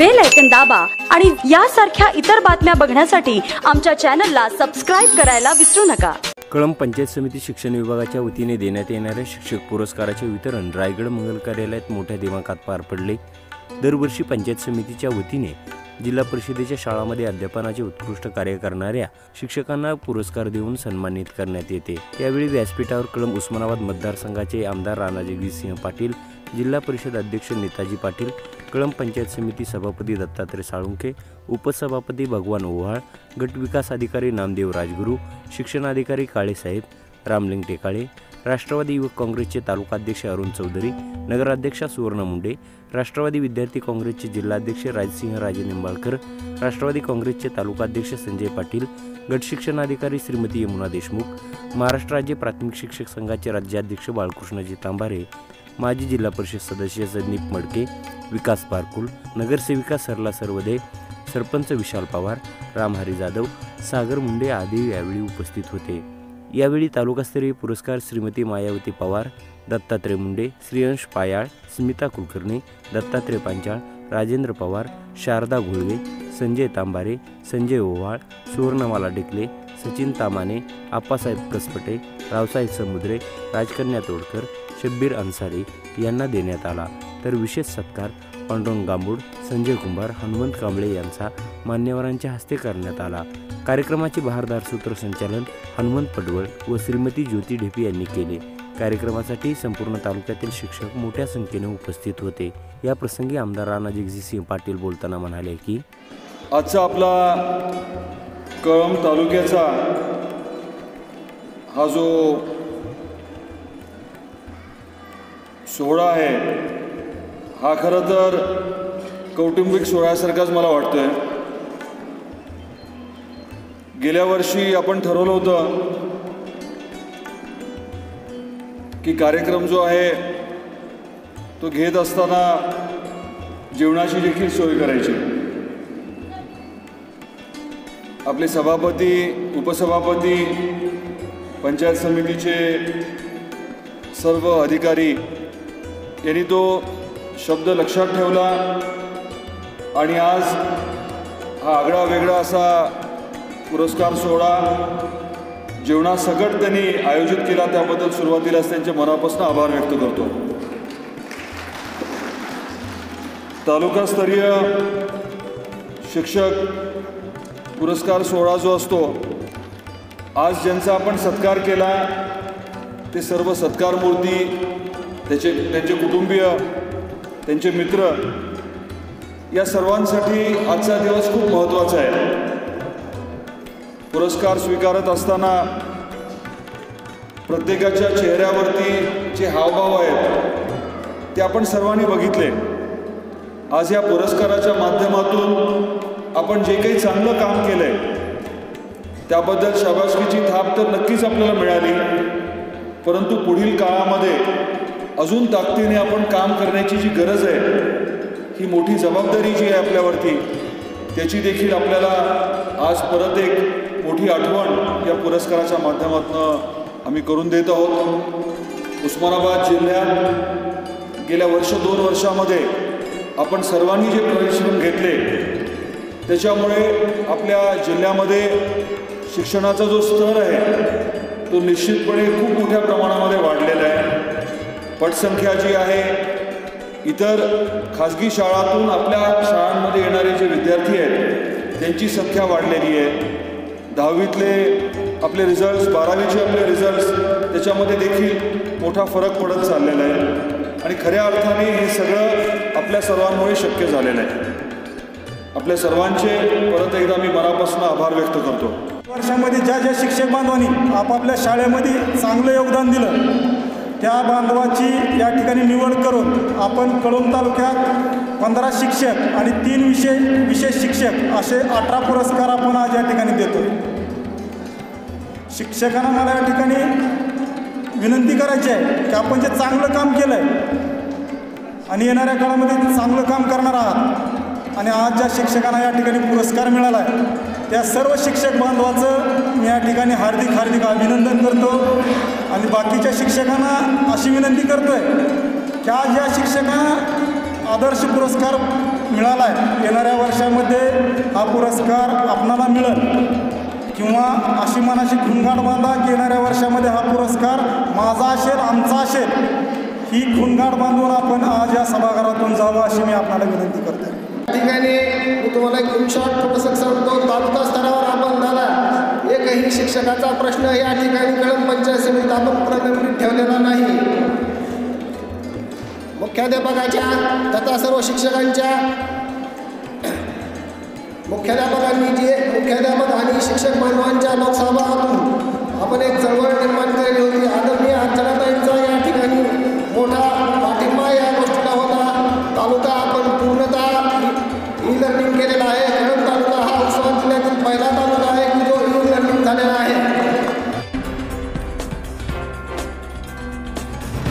Bell ऐकन दाबा आणि यासारख्या इतर बातम्या बघण्यासाठी आमच्या चॅनलला सबस्क्राईब करायला विसरू नका. कळंब पंचायत समिती शिक्षण विभागाच्या वतीने देण्यात येणाऱ्या शिक्षक पुरस्काराचे वितरण रायगड मंगल कार्यालयात मोठ्या दिमाखात पार पडले. दरवर्षी पंचायत समितीच्या वतीने जिल्हा परिषदेच्या शाळांमध्ये अध्यापनाचे उत्कृष्ट कार्य करणाऱ्या शिक्षकांना पुरस्कार देऊन सन्मानित करण्यात येते. यावेळी व्यासपीठावर कळंब उस्मानाबाद मतदारसंघाचे आमदार राणा जगदीशसिंह पाटील जिल्हा परिषद अध्यक्ष नेताजी पाटील कळंब पंचायत समिती सभापती दत्तात्रय साळुंके उपसभापती भगवान ओव्हाळ गट विकास अधिकारी नामदेव राजगुरू शिक्षणाधिकारी काळेसाहेब रामलिंग टेकाळे राष्ट्रवादी युवक काँग्रेसचे तालुकाध्यक्ष अरुण चौधरी नगराध्यक्षा सुवर्ण मुंडे राष्ट्रवादी विद्यार्थी काँग्रेसचे जिल्हाध्यक्ष राजसिंह राजे निंबाळकर राष्ट्रवादी काँग्रेसचे तालुकाध्यक्ष संजय पाटील गट शिक्षणाधिकारी श्रीमती यमुना देशमुख महाराष्ट्र राज्य प्राथमिक शिक्षक संघाचे राज्याध्यक्ष बाळकृष्णजी तांबारे माजी जिल्हा परिषद सदस्य संदीप मडके विकास पारकुल नगरसेविका सरला सर्वदे सरपंच विशाल पवार रामहरी जाधव सागर मुंडे आदी यावेळी उपस्थित होते. यावेळी तालुकास्तरीय पुरस्कार श्रीमती मायावती पवार दत्तात्रय मुंडे श्रीयंश पायाळ स्मिता कुलकर्णी दत्तात्रय पांचाळ राजेंद्र पवार शारदा घोळवे संजय तांबारे संजय ओव्हाळ सुवर्णमाला डेकले सचिन तामाने आप्पासाहेब कसपटे रावसाहेब समुद्रे राजकन्या तोडकर शब्बीर अन्सारी यांना देण्यात आला. तर विशेष सत्कार पांडुरंग गांबूड संजय कुंभार हनुमंत कांबळे यांचा मान्यवरांच्या हस्ते करण्यात आला. कार्यक्रमाचे बहारदार सूत्रसंचालन हनुमंत पडवळ व श्रीमती ज्योती ढेपी यांनी केले. कार्यक्रमासाठी संपूर्ण तालुक्यातील शिक्षक मोठ्या संख्येने उपस्थित होते. या प्रसंगी आमदार राणा जगजितसिंह पाटील बोलताना म्हणाले की आजचा आपला कळंब तालुक्याचा हा जो सोहळा आहे हा खरं तर कौटुंबिक सोहळ्यासारखाच मला वाटतोय. गेल्या वर्षी आपण ठरवलं होतं की कार्यक्रम जो आहे तो घेत असताना जेवणाची देखील सोय करायची. आपले सभापती उपसभापती पंचायत समितीचे सर्व अधिकारी यांनी तो शब्द लक्षात ठेवला आणि आज हा आगळा वेगळा असा पुरस्कार सोहळा जेवणासकट त्यांनी आयोजित केला त्याबद्दल सुरुवातीलाच त्यांच्या मनापासून आभार व्यक्त करतो. तालुकास्तरीय शिक्षक पुरस्कार सोहळा जो असतो आज ज्यांचा आपण सत्कार केला ते सर्व सत्कारमूर्ती त्याचे त्यांचे कुटुंबीय त्यांचे मित्र या सर्वांसाठी आजचा दिवस खूप महत्त्वाचा आहे. पुरस्कार स्वीकारत असताना प्रत्येकाच्या चेहऱ्यावरती जे हावभाव आहेत ते आपण सर्वांनी बघितले. आज या पुरस्काराच्या माध्यमातून आपण जे काही चांगलं काम केलं आहे त्याबद्दल शाबासकीची थाप तर नक्कीच आपल्याला मिळाली. परंतु पुढील काळामध्ये अजून ताकदीने आपण काम करण्याची जी गरज आहे ही मोठी जबाबदारी जी आहे आपल्यावरती त्याची देखील आपल्याला आज परत एक मोठी आठवण या पुरस्काराच्या माध्यमातून आम्ही करून देत आहोत. उस्मानाबाद जिल्ह्यात गेल्या वर्ष दोन वर्षामध्ये आपण सर्वांनी जे परिश्रम घेतले त्याच्यामुळे आपल्या जिल्ह्यामध्ये शिक्षणाचा जो स्तर आहे तो निश्चितपणे खूप मोठ्या प्रमाणामध्ये पटसंख्या जी आहे इतर खाजगी शाळातून आपल्या शाळांमध्ये येणारे जे विद्यार्थी आहेत त्यांची संख्या वाढलेली आहे. दहावीतले आपले रिझल्ट्स बारावीचे आपले रिझल्ट्स त्याच्यामध्ये देखील मोठा फरक पडत चाललेला आहे. आणि खऱ्या अर्थाने हे सगळं आपल्या सर्वांमुळे शक्य झालेलं आहे. आपल्या सर्वांचे परत एकदा मी मनापासून आभार व्यक्त करतो. वर्षामध्ये ज्या ज्या शिक्षक बांधवांनी आपापल्या शाळेमध्ये चांगलं योगदान दिलं त्या बांधवाची या ठिकाणी निवड करून आपण कळंब तालुक्यात पंधरा शिक्षक आणि तीन विषय विशेष शिक्षक असे अठरा पुरस्कार आपण आज या ठिकाणी देतो शिक्षकांना मला या ठिकाणी विनंती करायची आहे की आपण जे चांगलं काम केलं आहे आणि येणाऱ्या काळामध्ये चांगलं काम करणार आहात आणि आज ज्या शिक्षकांना या ठिकाणी पुरस्कार मिळाला आहे त्या सर्व शिक्षक बांधवाचं मी या ठिकाणी हार्दिक हार्दिक अभिनंदन करतो. आणि बाकीच्या शिक्षकांना अशी विनंती करतो आहे की आज या शिक्षकांना आदर्श पुरस्कार मिळाला आहे येणाऱ्या वर्षामध्ये हा पुरस्कार आपणाला मिळेल. किंवा अशी मनाची खुणगाठ बांधा की येणाऱ्या वर्षामध्ये हा पुरस्कार माझा असेल आमचा असेल ही खुणगाठ बांधून आपण आज या सभागृहातून जावं अशी मी आपल्याला विनंती करतो ठिकाणी मी तुम्हाला घेऊन शॉर्ट थोडंसं सांगतो. तालुका स्तरावर आपण झाला. एकही शिक्षकाचा प्रश्न या ठिकाणी कळम पंचायत समितीत आपण प्रलंबित ठेवलेला नाही. मुख्याध्यापकाच्या तथा सर्व शिक्षकांच्या मुख्याध्यापकांनी जे मुख्याध्यापक